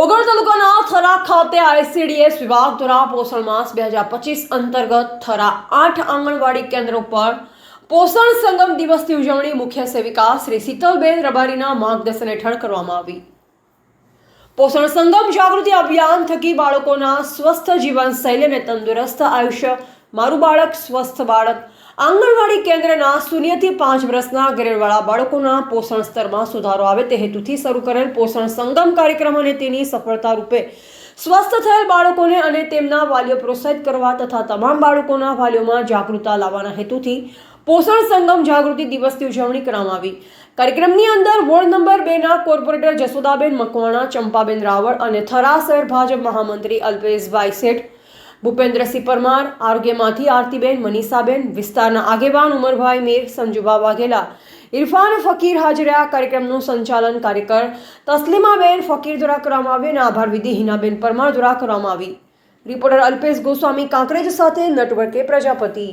ઓગળ તાલુકાના થરા ખાતે આઈસીડીએસ વિભાગ દ્વારા પોષણ માસ બે હજાર પચીસ અંતર્ગત થરા આઠ આંગણવાડી કેન્દ્રો પર પોષણ સંગમ દિવસની ઉજવણી મુખ્ય સેવિકા શ્રી શીતલબેન રબારીના માર્ગદર્શન હેઠળ કરવામાં આવી. પોષણ સંગમ જાગૃતિ અભિયાન થકી બાળકોના સ્વસ્થ જીવનશૈલી અને તંદુરસ્ત આયુષ્ય. મારું બાળક સ્વસ્થ બાળક. આંગણવાડી કેન્દ્રના શૂન્યથી પાંચ વર્ષના ગ્રેડવાળા બાળકોના પોષણ સ્તરમાં સુધારો આવે તે હેતુથી શરૂ કરેલ પોષણ સંગમ કાર્યક્રમ અને તેની સફળતા રૂપે સ્વસ્થ થયેલ બાળકોને અને તેમના વાલીઓ પ્રોત્સાહિત કરવા તથા તમામ બાળકોના વાલીઓમાં જાગૃતતા લાવવાના હેતુથી પોષણ સંગમ જાગૃતિ દિવસની ઉજવણી કરવામાં આવી. કાર્યક્રમની અંદર વોર્ડ નંબર બેના કોર્પોરેટર જસોદાબેન મકવાણા, ચંપાબેન રાવળ અને થરા શહેર ભાજપ મહામંત્રી અલ્પેશભાઈ શેઠ ભૂપેન્દ્રસિંહ પરમાર, આરોગ્યમાંથી આરતીબેન, મનીષાબેન, વિસ્તારના આગેવાન ઉમરભાઈ મીર, સંજુબા વાઘેલા, ઇરફાન ફકીર હાજર કાર્યક્રમનું સંચાલન કાર્યકર તસ્લીમાબેન ફકીર દ્વારા કરવામાં આવ્યું અને આભાર વિધિ હિનાબેન પરમાર દ્વારા કરવામાં આવી. રિપોર્ટર અલ્પેશ ગોસ્વામી, કાંકરેજ સાથે નટવર્કે પ્રજાપતિ.